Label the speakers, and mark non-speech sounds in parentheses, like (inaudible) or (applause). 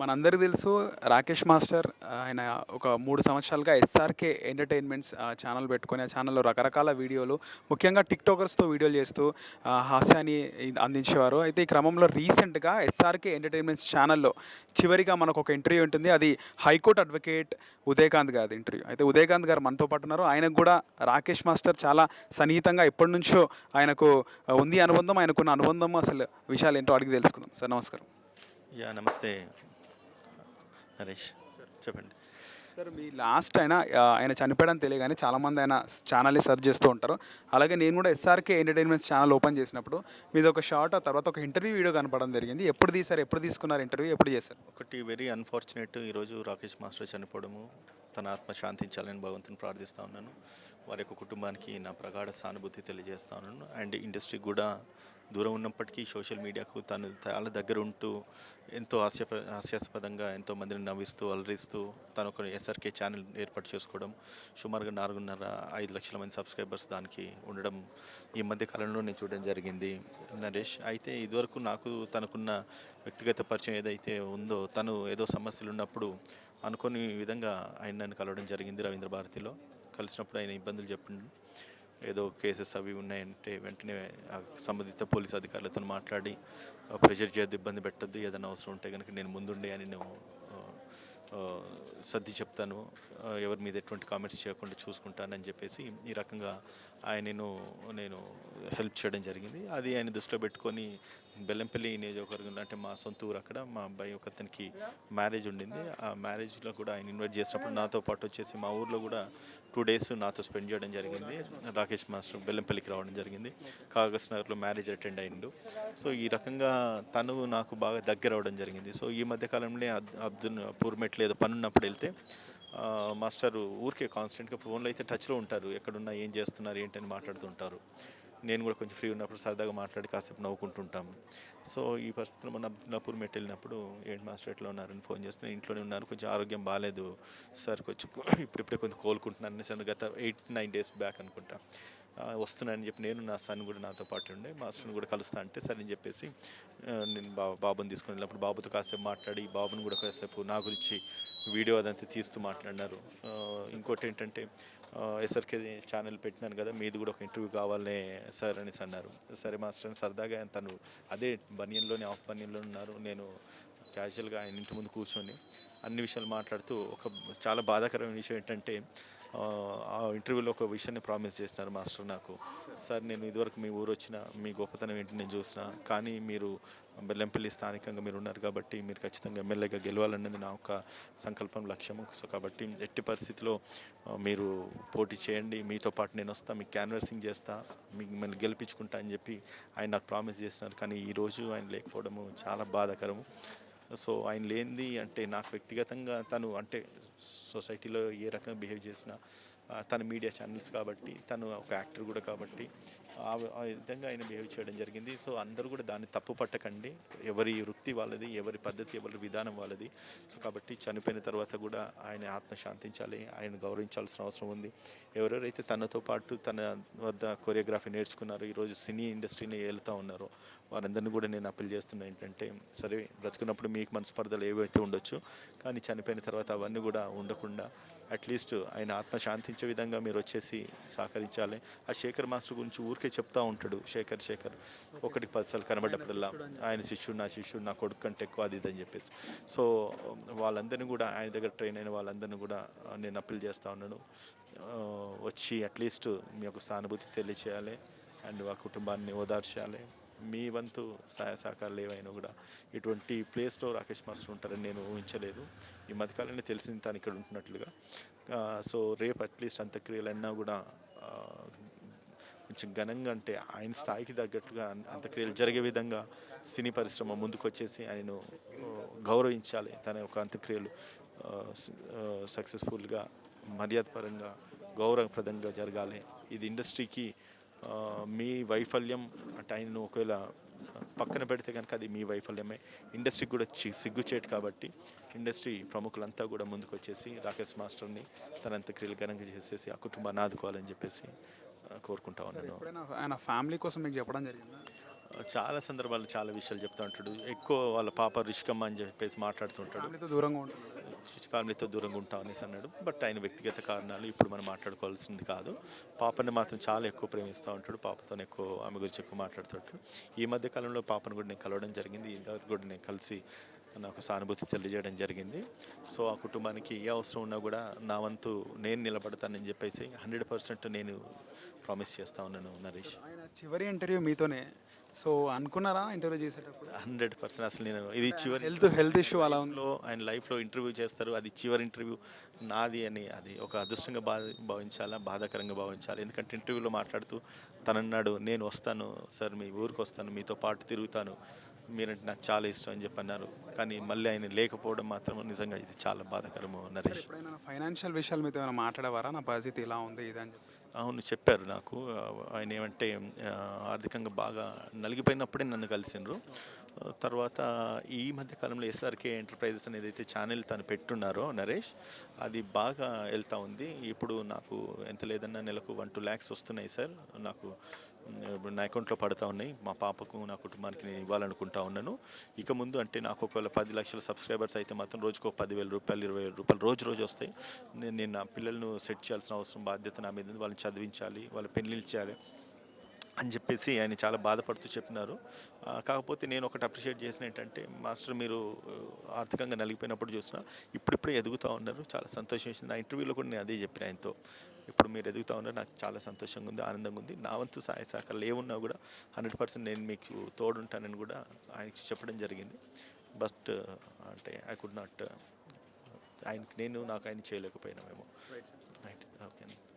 Speaker 1: మనందరికీ తెలుసు రాకేష్ మాస్టర్ ఆయన ఒక మూడు సంవత్సరాలుగా ఎస్ఆర్కే ఎంటర్టైన్మెంట్స్ ఛానల్ పెట్టుకొని ఆ ఛానల్లో రకరకాల వీడియోలు ముఖ్యంగా టిక్టాకర్స్తో వీడియోలు చేస్తూ హాస్యాన్ని అందించేవారు. అయితే ఈ క్రమంలో రీసెంట్గా ఎస్ఆర్కే ఎంటర్టైన్మెంట్స్ ఛానల్లో చివరిగా మనకు ఒక ఇంటర్వ్యూ ఉంటుంది. అది హైకోర్టు అడ్వకేట్ ఉదయకాంత్ గారి ఇంటర్వ్యూ. అయితే ఉదయకాంత్ గారు మనతో పాటు ఉన్నారు. ఆయనకు కూడా రాకేష్ మాస్టర్ చాలా సన్నిహితంగా ఎప్పటి నుంచో ఆయనకు ఉంది అనుబంధం ఆయనకున్న అనుబంధం అసలు విషయాలు ఏంటో అడిగి తెలుసుకుందాం. సార్ నమస్కారం.
Speaker 2: యా నమస్తే. నరేష్ చెప్పండి.
Speaker 1: సార్ మీ లాస్ట్ ఆయన ఆయన చనిపోయడం తెలియగానే చాలామంది ఆయన ఛానల్ని సెర్చ్ చేస్తూ ఉంటారు. అలాగే నేను కూడా ఎస్ఆర్కే ఎంటర్టైన్మెంట్ ఛానల్ ఓపెన్ చేసినప్పుడు మీది ఒక షార్ట్ ఆ తర్వాత ఒక ఇంటర్వ్యూ వీడియో కనపడడం జరిగింది. ఎప్పుడు తీశారు ఎప్పుడు తీసుకున్నారు ఇంటర్వ్యూ? ఎప్పుడు చేశారు?
Speaker 2: ఒకటి వెరీ అన్ఫార్చునేట్ ఈరోజు రాకేష్ మాస్టర్ చనిపోవడము. తన ఆత్మ శాంతించాలని భగవంతుని ప్రార్థిస్తూ ఉన్నాను. వారి యొక్క కుటుంబానికి నా ప్రగాఢ సానుభూతి తెలియజేస్తా ఉన్నాను. అండ్ ఇండస్ట్రీకి కూడా దూరం ఉన్నప్పటికీ సోషల్ మీడియాకు తను చాలా దగ్గర ఉంటూ ఎంతో హాస్య హాస్యాస్పదంగా ఎంతో మందిని నవ్విస్తూ అలరిస్తూ తను ఒక ఎస్ఆర్కే ఛానల్ ఏర్పాటు చేసుకోవడం సుమారుగా నాలుగున్నర ఐదు లక్షల మంది సబ్స్క్రైబర్స్ దానికి ఉండడం ఈ మధ్య కాలంలో నేను చూడడం జరిగింది. నరేష్ అయితే ఇదివరకు నాకు తనకున్న వ్యక్తిగత పరిచయం ఏదైతే ఉందో తను ఏదో సమస్యలు ఉన్నప్పుడు అనుకోని విధంగా ఆయన నన్ను కలవడం జరిగింది రవీంద్ర భారతిలో. కలిసినప్పుడు ఆయన ఇబ్బందులు చెప్పండి. ఏదో కేసెస్ అవి ఉన్నాయంటే వెంటనే ఆ సంబంధిత పోలీస్ అధికారులతో మాట్లాడి ప్రెషర్ చేయొద్దు ఇబ్బంది పెట్టద్దు ఏదైనా అవసరం ఉంటే కనుక నేను ముందుండి అని నేను సర్ది చెప్తాను. ఎవరి మీద ఎటువంటి కామెంట్స్ చేయకుండా చూసుకుంటానని చెప్పేసి ఈ రకంగా ఆయనను నేను హెల్ప్ చేయడం జరిగింది. అది ఆయన దృష్టిలో పెట్టుకొని బెల్లంపల్లి నియోజకవర్గంలో అంటే మా సొంత ఊరు అక్కడ. మా అబ్బాయి ఒక అతనికి మ్యారేజ్ ఉండింది. ఆ మ్యారేజ్లో కూడా ఆయన ఇన్వైట్ చేసినప్పుడు నాతో పాటు వచ్చేసి మా ఊర్లో కూడా టూ డేస్ నాతో స్పెండ్ చేయడం జరిగింది. రాకేష్ మాస్టర్ బెల్లంపల్లికి రావడం జరిగింది. కాగస్ నగర్లో మ్యారేజ్ అటెండ్ అయిండు సో ఈ రకంగా తను నాకు బాగా దగ్గర అవడం జరిగింది. సో ఈ మధ్య కాలంలో అబ్దుల్ పూర్మెట్లు ఏదో పనున్నప్పుడు వెళ్తే మాస్టర్ ఊరికే కాన్స్టెంట్గా ఫోన్లో అయితే టచ్లో ఉంటారు. ఎక్కడున్నా ఏం చేస్తున్నారు ఏంటని మాట్లాడుతుంటారు నేను కూడా కొంచెం ఫ్రీ ఉన్నప్పుడు సరదాగా మాట్లాడి కాసేపు నవ్వుకుంటుంటాం సో ఈ పరిస్థితిలో మన అబ్దుల్లాపూర్ మెట్ వెళ్ళినప్పుడు ఏంటి మాస్టర్ ఎట్లా ఉన్నారని ఫోన్ చేస్తే ఇంట్లోనే ఉన్నారు కొంచెం ఆరోగ్యం బాగాలేదు సార్ కొంచెం (clears throat) ఇప్పుడిప్పుడే కొంచెం కోలుకుంటున్నాను అనేసి గత ఎయిట్ నైన్ డేస్ బ్యాక్ అనుకుంటా. వస్తున్నాయని చెప్పి నేను నా సన్ కూడా నాతో పాటు ఉండే. మాస్టర్ని కూడా కలుస్తా అంటే సరే అని చెప్పేసి నేను బా బాబుని తీసుకొని వెళ్ళినప్పుడు బాబుతో కాసేపు మాట్లాడి బాబుని కూడా కాసేపు నా గురించి వీడియో అదంతా తీస్తూ మాట్లాడినారు. ఇంకోటి ఏంటంటే ఎస్ఆర్కే ఛానల్ పెట్టినాను కదా మీది కూడా ఒక ఇంటర్వ్యూ కావాలనే సార్ అనేసి అన్నారు. సరే మాస్టర్ అని సరదాగా తను అదే బనియన్లోనే ఆఫ్ బనియన్లో ఉన్నారు. నేను క్యాజువల్గా ఆయన ఇంటి ముందు కూర్చొని అన్ని విషయాలు మాట్లాడుతూ ఒక చాలా బాధాకరమైన విషయం ఏంటంటే ఆ, ఇంటర్వ్యూలో ఒక విషయాన్ని ప్రామిస్ చేసినారు మాస్టర్ నాకు. సార్ నేను ఇదివరకు మీ ఊరు వచ్చిన మీ గొప్పతనం ఏంటి నేను చూసిన కానీ మీరు బెల్లంపల్లి స్థానికంగా మీరు ఉన్నారు కాబట్టి మీరు ఖచ్చితంగా ఎమ్మెల్యేగా గెలవాలన్నది నా ఒక సంకల్పం లక్ష్యము సో కాబట్టి ఎట్టి పరిస్థితిలో మీరు పోటీ చేయండి. మీతో పాటు నేను వస్తా మీకు క్యాన్వర్సింగ్ చేస్తా మిమ్మల్ని గెలిపించుకుంటా అని చెప్పి ఆయన నాకు ప్రామిస్ చేసినారు. కానీ ఈరోజు ఆయన లేకపోవడము చాలా బాధాకరము. సో ఆయన లేనిది అంటే నాకు వ్యక్తిగతంగా తను అంటే సొసైటీలో ఏ రకంగా బిహేవ్ చేసినా తన మీడియా ఛానల్స్ కాబట్టి తను ఒక యాక్టర్ కూడా కాబట్టి ఆ విధంగా ఆయన బిహేవ్ చేయడం జరిగింది. సో అందరూ కూడా దాన్ని తప్పు పట్టకండి. ఎవరి వృత్తి వాళ్ళది ఎవరి పద్ధతి ఎవరి విధానం వాళ్ళది. సో కాబట్టి చనిపోయిన తర్వాత కూడా ఆయన ఆత్మ శాంతించాలి ఆయన గౌరవించాల్సిన అవసరం ఉంది. ఎవరెవరైతే తనతో పాటు తన వద్ద కొరియోగ్రఫీ నేర్చుకున్నారో ఈరోజు సినీ ఇండస్ట్రీని ఏలుతూ ఉన్నారో వారందరినీ కూడా నేను అప్పీల్ చేస్తున్నా ఏంటంటే సరే బ్రతుకున్నప్పుడు మీకు మనస్పర్ధలు ఏవైతే ఉండొచ్చు కానీ చనిపోయిన తర్వాత అవన్నీ కూడా ఉండకుండా అట్లీస్ట్ ఆయన ఆత్మ శాంతించే విధంగా మీరు వచ్చేసి సహకరించాలి. ఆ శేఖర్ మాస్టర్ గురించి ఊరికే చెప్తా ఉంటాడు శేఖర్ శేఖర్. ఒకటి పదిసార్లు కనబడ్డప్పుడల్లా ఆయన శిష్యుడు నా శిష్యుడు నా కొడుకు కంటే ఎక్కువ అది ఇది అని చెప్పేసి. సో వాళ్ళందరినీ కూడా ఆయన దగ్గర ట్రైన్ అయిన వాళ్ళందరినీ కూడా నేను అప్పీల్ చేస్తూ ఉన్నాను. వచ్చి అట్లీస్ట్ మీ యొక్క సానుభూతి తెలియచేయాలి. అండ్ ఆ కుటుంబాన్ని ఓదార్చాలి. మీ వంతు సహాయ సహకారాలు ఏవైనా కూడా ఇటువంటి ప్లేస్లో రాకేష్ మాస్టర్ ఉంటారని నేను ఊహించలేదు. ఈ మధ్యకాలంలో తెలిసింది తను ఇక్కడ ఉంటున్నట్లుగా. సో రేపు అట్లీస్ట్ అంత్యక్రియలన్నా కూడా కొంచెం ఘనంగా అంటే ఆయన స్థాయికి తగ్గట్టుగా అంత్యక్రియలు జరిగే విధంగా సినీ పరిశ్రమ ముందుకు వచ్చేసి ఆయనను గౌరవించాలి. తన యొక్క అంత్యక్రియలు సక్సెస్ఫుల్గా మర్యాదపరంగా గౌరవప్రదంగా జరగాలి. ఇది ఇండస్ట్రీకి మీ వైఫల్యం అంటే ఆయనను ఒకవేళ పక్కన పెడితే కనుక అది మీ వైఫల్యమే ఇండస్ట్రీకి కూడా సిగ్గుచేటు కాబట్టి ఇండస్ట్రీ ప్రముఖులంతా కూడా ముందుకు వచ్చేసి రాకేష్ మాస్టర్ని తన అంత్యక్రియలు ఘనంగా చేసేసి ఆ కుటుంబాన్ని ఆదుకోవాలని చెప్పేసి కోరుకుంటా ఉన్నాను.
Speaker 1: ఆయన ఫ్యామిలీ కోసం మీకు చెప్పడం జరిగిందా?
Speaker 2: చాలా సందర్భాలు చాలా విషయాలు చెప్తూ ఉంటాడు. ఎక్కువ వాళ్ళ పాప రిష్కమ్మ అని చెప్పేసి మాట్లాడుతుంటాడు
Speaker 1: దూరంగా ఉంటున్నారు
Speaker 2: ఫ్యామిలీతో దూరంగా ఉంటాం అనేసి అన్నాడు. బట్ ఆయన వ్యక్తిగత కారణాలు ఇప్పుడు మనం మాట్లాడుకోవాల్సింది కాదు. పాపని మాత్రం చాలా ఎక్కువ ప్రేమిస్తూ ఉంటాడు. పాపతో ఎక్కువ ఆమె గురించి ఎక్కువ మాట్లాడుతుంటాడు. ఈ మధ్య కాలంలో పాపను కూడా నేను కలవడం జరిగింది. ఇంతవరకు కూడా నేను కలిసి నాకు సానుభూతి తెలియజేయడం జరిగింది. సో ఆ కుటుంబానికి ఏ అవసరం ఉన్నా కూడా నా వంతు నేను నిలబడతానని చెప్పేసి హండ్రెడ్ పర్సెంట్ నేను ప్రామిస్ చేస్తా ఉన్నాను నరేష్.
Speaker 1: చివరి ఇంటర్వ్యూ మీతోనే సో అనుకున్నారా ఇంటర్వ్యూ చేసేటప్పుడు?
Speaker 2: హండ్రెడ్ పర్సెంట్ అసలు నేను ఇది చివరి
Speaker 1: హెల్త్ హెల్త్ ఇష్యూ అలా ఉంది.
Speaker 2: ఆయన లైఫ్లో ఇంటర్వ్యూ చేస్తారు. అది చివరి ఇంటర్వ్యూ నాది అని అది ఒక అదృష్టంగా బా భావించాలా బాధాకరంగా భావించాలి? ఎందుకంటే ఇంటర్వ్యూలో మాట్లాడుతూ తనన్నాడు నేను వస్తాను సార్ మీ ఊరికి వస్తాను మీతో పాటు తిరుగుతాను మీరంటే నాకు చాలా ఇష్టం అని చెప్పి అన్నారు కానీ మళ్ళీ ఆయన లేకపోవడం మాత్రం నిజంగా ఇది చాలా బాధాకరము నరేష్.
Speaker 1: ఫైనాన్షియల్ విషయాల మీద ఏమైనా మాట్లాడేవారా? నా పరిస్థితి ఇలా ఉంది ఇది అని
Speaker 2: అవును చెప్పారు నాకు. ఆయన ఏమంటే ఆర్థికంగా బాగా నలిగిపోయినప్పుడే నన్ను కలిసిండ్రు. తర్వాత ఈ మధ్య కాలంలో ఎస్ఆర్కే ఎంటర్ప్రైజెస్ అనేది అయితే ఛానల్ తను పెట్టున్నారో నరేష్ అది బాగా వెళ్తా ఉంది. ఇప్పుడు నాకు ఎంత లేదన్నా నెలకు వన్ టూ ల్యాక్స్ వస్తున్నాయి సార్. నాకు నా అకౌంట్లో పడుతూ ఉన్నాయి. మా పాపకు నా కుటుంబానికి నేను ఇవ్వాలనుకుంటా ఉన్నాను. ఇక ముందు అంటే నాకు ఒకవేళ పది లక్షల సబ్స్క్రైబర్స్ అయితే మాత్రం రోజుకు ఒక పదివేల రూపాయలు ఇరవై రూపాయలు రోజు రోజు వస్తాయి. నేను నేను నా పిల్లలను సెట్ చేయాల్సిన అవసరం బాధ్యత నా మీద ఉంది. వాళ్ళని చదివించాలి వాళ్ళ పెళ్ళిళ్ళు చేయాలి. అని చెప్పేసి ఆయన చాలా బాధపడుతూ చెప్పినారు. కాకపోతే నేను ఒకటి అప్రిషియేట్ చేసిన ఏంటంటే మాస్టర్ మీరు ఆర్థికంగా నలిగిపోయినప్పుడు చూసిన ఇప్పుడిప్పుడే ఎదుగుతూ ఉన్నారు. చాలా సంతోషం వేసింది. నా ఇంటర్వ్యూలో కూడా నేను అదే చెప్పిన ఆయనతో. ఇప్పుడు మీరు ఎదుగుతూ ఉన్నారు. నాకు చాలా సంతోషంగా ఉంది ఆనందంగా ఉంది. నా వంతు సహాయ సహకారాలు ఏమున్నా కూడా హండ్రెడ్ పర్సెంట్ నేను మీకు తోడుంటానని కూడా ఆయనకి చెప్పడం జరిగింది. బట్ అంటే ఐ కుడ్ నాట్ ఆయనకి నేను నాకు ఆయన చేయలేకపోయినా మేము రైట్ ఓకే